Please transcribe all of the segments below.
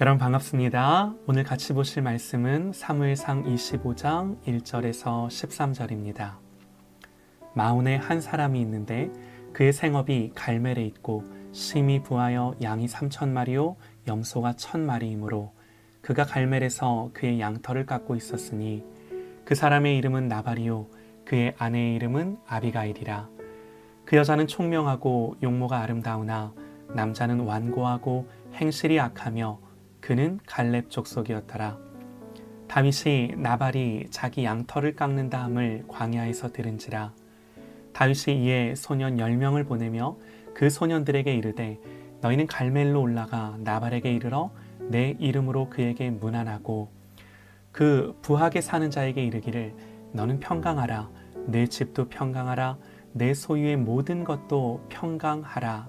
여러분 반갑습니다. 오늘 같이 보실 말씀은 사무엘상 25장 1절에서 13절입니다. 마온에 한 사람이 있는데 그의 생업이 갈멜에 있고 심히 부하여 양이 3천 마리요 염소가 천 마리이므로 그가 갈멜에서 그의 양털을 깎고 있었으니 그 사람의 이름은 나발이요 그의 아내의 이름은 아비가일이라 그 여자는 총명하고 용모가 아름다우나 남자는 완고하고 행실이 악하며 그는 갈렙 족속이었더라. 다윗이 나발이 자기 양털을 깎는다 함을 광야에서 들은지라. 다윗이 이에 소년 열 명을 보내며 그 소년들에게 이르되 너희는 갈멜로 올라가 나발에게 이르러 내 이름으로 그에게 문안하고 그 부하게 사는 자에게 이르기를 너는 평강하라 내 집도 평강하라 내 소유의 모든 것도 평강하라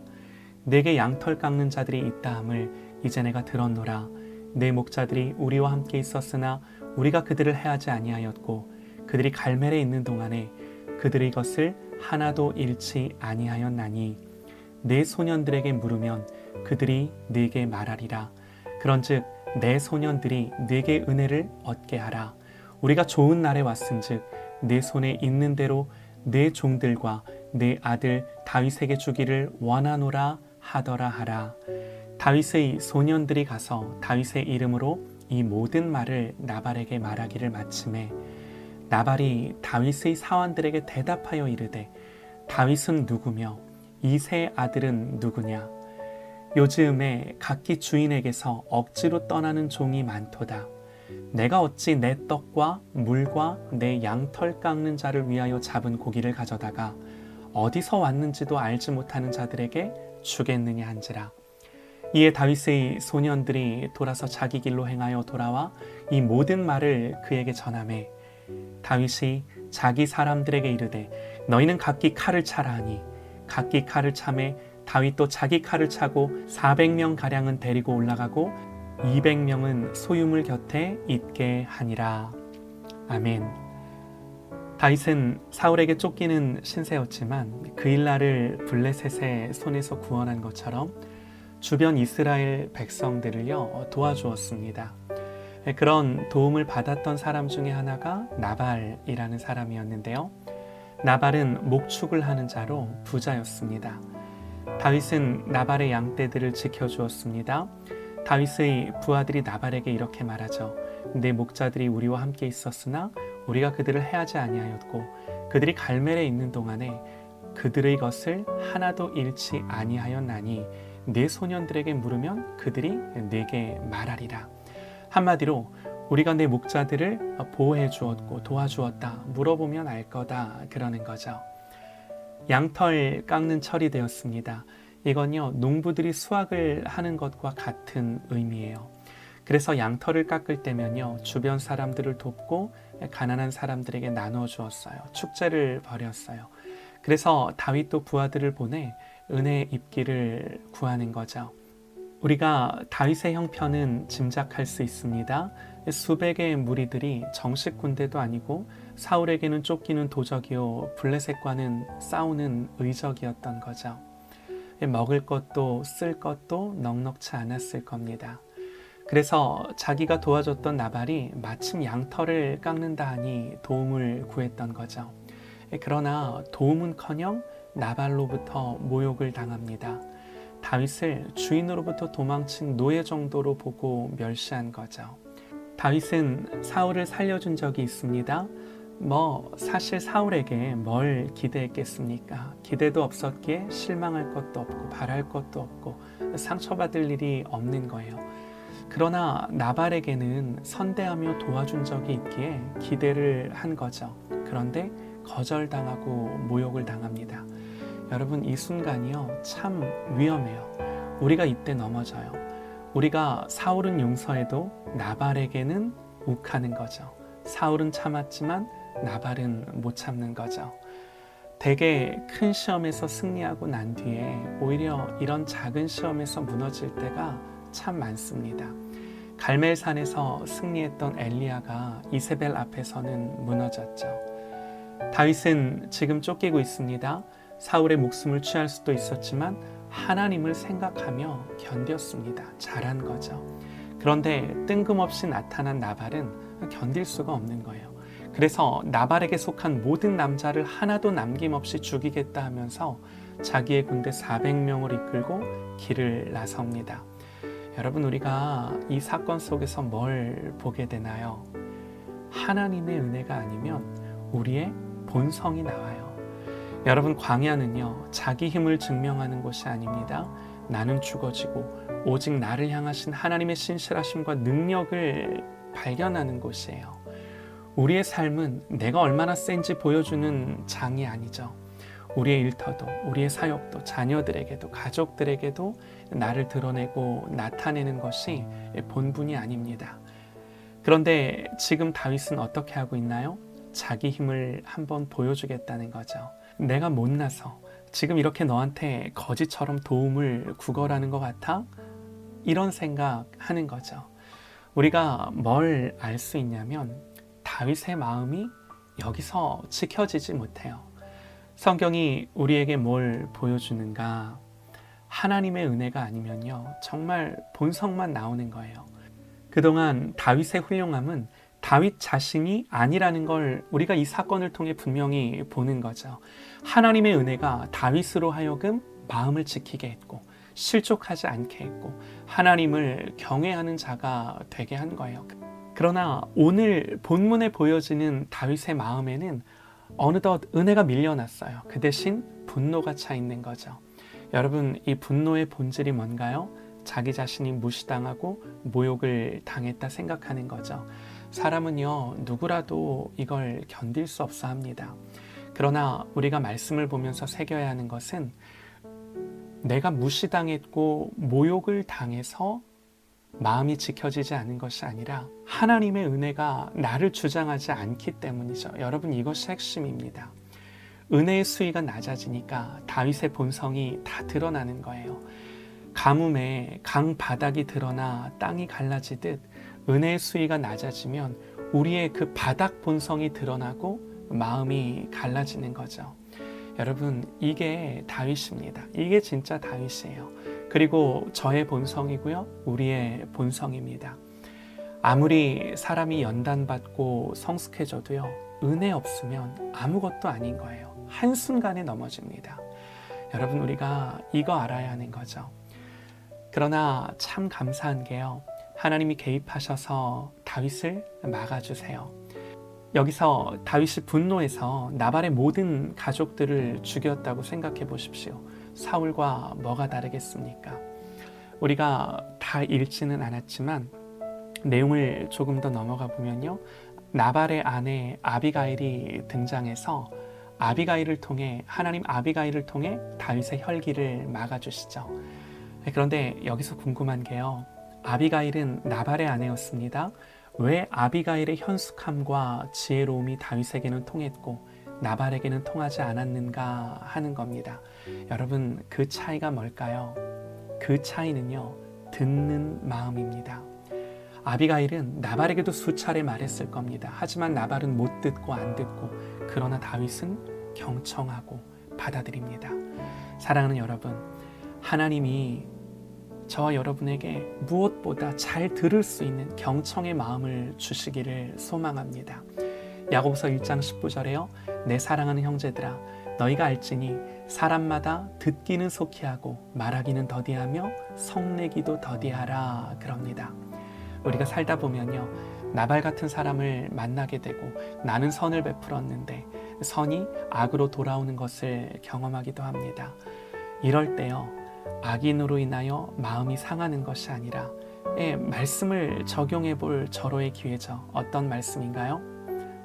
내게 양털 깎는 자들이 있다 함을 이제 내가 들었노라. 내 목자들이 우리와 함께 있었으나 우리가 그들을 해하지 아니하였고 그들이 갈멜에 있는 동안에 그들의 것을 하나도 잃지 아니하였나니 내 소년들에게 물으면 그들이 네게 말하리라. 그런즉 내 소년들이 네게 은혜를 얻게 하라. 우리가 좋은 날에 왔은즉 내 손에 있는 대로 내 종들과 내 아들 다윗에게 주기를 원하노라 하더라 하라 다윗의 소년들이 가서 다윗의 이름으로 이 모든 말을 나발에게 말하기를 마침에 나발이 다윗의 사원들에게 대답하여 이르되 다윗은 누구며 이세 아들은 누구냐? 요즘에 각기 주인에게서 억지로 떠나는 종이 많도다. 내가 어찌 내 떡과 물과 내 양털 깎는 자를 위하여 잡은 고기를 가져다가 어디서 왔는지도 알지 못하는 자들에게 주겠느냐 한지라 이에 다윗의 소년들이 돌아서 자기 길로 행하여 돌아와 이 모든 말을 그에게 전하매 다윗이 자기 사람들에게 이르되 너희는 각기 칼을 차라 하니 각기 칼을 차매 다윗도 자기 칼을 차고 400명 가량은 데리고 올라가고 200명은 소유물 곁에 있게 하니라. 아멘. 다윗은 사울에게 쫓기는 신세였지만 그 일날을 블레셋의 손에서 구원한 것처럼 주변 이스라엘 백성들을요 도와주었습니다. 그런 도움을 받았던 사람 중에 하나가 나발이라는 사람이었는데요. 나발은 목축을 하는 자로 부자였습니다. 다윗은 나발의 양떼들을 지켜주었습니다. 다윗의 부하들이 나발에게 이렇게 말하죠. 내 목자들이 우리와 함께 있었으나 우리가 그들을 해하지 아니하였고 그들이 갈멜에 있는 동안에 그들의 것을 하나도 잃지 아니하였나니 내 소년들에게 물으면 그들이 내게 말하리라. 한마디로 우리가 내 목자들을 보호해 주었고 도와주었다. 물어보면 알 거다. 그러는 거죠. 양털 깎는 철이 되었습니다. 이건요, 농부들이 수확을 하는 것과 같은 의미예요. 그래서 양털을 깎을 때면요, 주변 사람들을 돕고 가난한 사람들에게 나눠 주었어요. 축제를 벌였어요. 그래서 다윗도 부하들을 보내 은혜 입기를 구하는 거죠. 우리가 다윗의 형편은 짐작할 수 있습니다. 수백의 무리들이 정식 군대도 아니고 사울에게는 쫓기는 도적이요 블레셋과는 싸우는 의적이었던 거죠. 먹을 것도 쓸 것도 넉넉치 않았을 겁니다. 그래서 자기가 도와줬던 나발이 마침 양털을 깎는다 하니 도움을 구했던 거죠. 그러나 도움은커녕 나발로부터 모욕을 당합니다. 다윗을 주인으로부터 도망친 노예 정도로 보고 멸시한 거죠. 다윗은 사울을 살려준 적이 있습니다. 뭐 사실 사울에게 뭘 기대했겠습니까? 기대도 없었기에 실망할 것도 없고 바랄 것도 없고 상처받을 일이 없는 거예요. 그러나 나발에게는 선대하며 도와준 적이 있기에 기대를 한 거죠. 그런데 거절당하고 모욕을 당합니다. 여러분 이 순간이요 참 위험해요. 우리가 이때 넘어져요. 우리가 사울은 용서해도 나발에게는 욱하는 거죠. 사울은 참았지만 나발은 못 참는 거죠. 대개 큰 시험에서 승리하고 난 뒤에 오히려 이런 작은 시험에서 무너질 때가 참 많습니다. 갈멜산에서 승리했던 엘리야가 이세벨 앞에서는 무너졌죠. 다윗은 지금 쫓기고 있습니다. 사울의 목숨을 취할 수도 있었지만 하나님을 생각하며 견뎠습니다. 잘한 거죠. 그런데 뜬금없이 나타난 나발은 견딜 수가 없는 거예요. 그래서 나발에게 속한 모든 남자를 하나도 남김없이 죽이겠다 하면서 자기의 군대 400명을 이끌고 길을 나섭니다. 여러분 우리가 이 사건 속에서 뭘 보게 되나요? 하나님의 은혜가 아니면 우리의 본성이 나와요. 여러분 광야는요 자기 힘을 증명하는 곳이 아닙니다. 나는 죽어지고 오직 나를 향하신 하나님의 신실하심과 능력을 발견하는 곳이에요. 우리의 삶은 내가 얼마나 센지 보여주는 장이 아니죠. 우리의 일터도, 우리의 사역도, 자녀들에게도, 가족들에게도 나를 드러내고 나타내는 것이 본분이 아닙니다. 그런데 지금 다윗은 어떻게 하고 있나요? 자기 힘을 한번 보여주겠다는 거죠. 내가 못나서 지금 이렇게 너한테 거지처럼 도움을 구걸하는 것 같아? 이런 생각 하는 거죠. 우리가 뭘 알 수 있냐면 다윗의 마음이 여기서 지켜지지 못해요. 성경이 우리에게 뭘 보여주는가? 하나님의 은혜가 아니면요. 정말 본성만 나오는 거예요. 그동안 다윗의 훌륭함은 다윗 자신이 아니라는 걸 우리가 이 사건을 통해 분명히 보는 거죠. 하나님의 은혜가 다윗으로 하여금 마음을 지키게 했고 실족하지 않게 했고 하나님을 경외하는 자가 되게 한 거예요. 그러나 오늘 본문에 보여지는 다윗의 마음에는 어느덧 은혜가 밀려났어요. 그 대신 분노가 차 있는 거죠. 여러분, 이 분노의 본질이 뭔가요? 자기 자신이 무시당하고 모욕을 당했다 생각하는 거죠. 사람은요, 누구라도 이걸 견딜 수 없어 합니다. 그러나 우리가 말씀을 보면서 새겨야 하는 것은 내가 무시당했고 모욕을 당해서 마음이 지켜지지 않은 것이 아니라 하나님의 은혜가 나를 주장하지 않기 때문이죠. 여러분 이것이 핵심입니다. 은혜의 수위가 낮아지니까 다윗의 본성이 다 드러나는 거예요. 가뭄에 강 바닥이 드러나 땅이 갈라지듯 은혜의 수위가 낮아지면 우리의 그 바닥 본성이 드러나고 마음이 갈라지는 거죠. 여러분 이게 다윗입니다. 이게 진짜 다윗이에요. 그리고 저의 본성이고요. 우리의 본성입니다. 아무리 사람이 연단받고 성숙해져도요. 은혜 없으면 아무것도 아닌 거예요. 한순간에 넘어집니다. 여러분 우리가 이거 알아야 하는 거죠. 그러나 참 감사한 게요. 하나님이 개입하셔서 다윗을 막아주세요. 여기서 다윗이 분노해서 나발의 모든 가족들을 죽였다고 생각해 보십시오. 사울과 뭐가 다르겠습니까? 우리가 다 읽지는 않았지만 내용을 조금 더 넘어가 보면요. 나발의 아내 아비가일이 등장해서 아비가일을 통해 하나님 아비가일을 통해 다윗의 혈기를 막아주시죠. 그런데 여기서 궁금한 게요. 아비가일은 나발의 아내였습니다. 왜 아비가일의 현숙함과 지혜로움이 다윗에게는 통했고 나발에게는 통하지 않았는가 하는 겁니다. 여러분 그 차이가 뭘까요? 그 차이는요 듣는 마음입니다. 아비가일은 나발에게도 수차례 말했을 겁니다. 하지만 나발은 못 듣고 안 듣고 그러나 다윗은 경청하고 받아들입니다. 사랑하는 여러분, 하나님이 저와 여러분에게 무엇보다 잘 들을 수 있는 경청의 마음을 주시기를 소망합니다. 야고보서 1장 19절에요. 내 사랑하는 형제들아 너희가 알지니 사람마다 듣기는 속히 하고 말하기는 더디하며 성내기도 더디하라 그럽니다. 우리가 살다 보면요. 나발 같은 사람을 만나게 되고 나는 선을 베풀었는데 선이 악으로 돌아오는 것을 경험하기도 합니다. 이럴 때요. 악인으로 인하여 마음이 상하는 것이 아니라 예, 말씀을 적용해 볼 절호의 기회죠. 어떤 말씀인가요?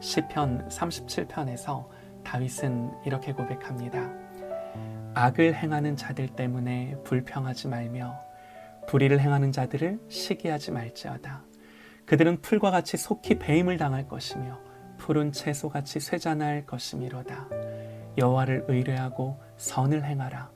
시편 37편에서 다윗은 이렇게 고백합니다. 악을 행하는 자들 때문에 불평하지 말며 불의를 행하는 자들을 시기하지 말지어다. 그들은 풀과 같이 속히 배임을 당할 것이며 푸른 채소같이 쇠잔할 것이미로다. 여호와를 의뢰하고 선을 행하라.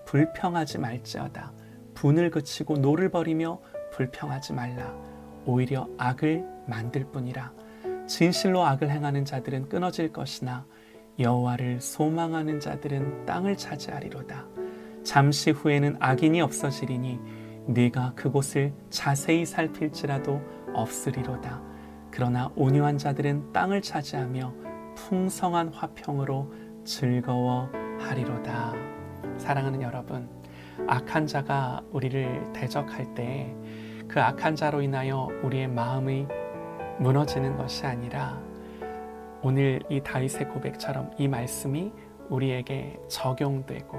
불평하지 말지어다. 분을 그치고 노를 버리며 불평하지 말라. 오히려 악을 만들 뿐이라. 진실로 악을 행하는 자들은 끊어질 것이나 여호와를 소망하는 자들은 땅을 차지하리로다. 잠시 후에는 악인이 없어지리니 네가 그곳을 자세히 살필지라도 없으리로다. 그러나 온유한 자들은 땅을 차지하며 풍성한 화평으로 즐거워하리로다. 사랑하는 여러분, 악한 자가 우리를 대적할 때 그 악한 자로 인하여 우리의 마음이 무너지는 것이 아니라 오늘 이 다윗의 고백처럼 이 말씀이 우리에게 적용되고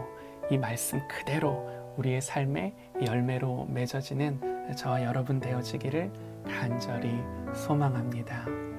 이 말씀 그대로 우리의 삶의 열매로 맺어지는 저와 여러분 되어지기를 간절히 소망합니다.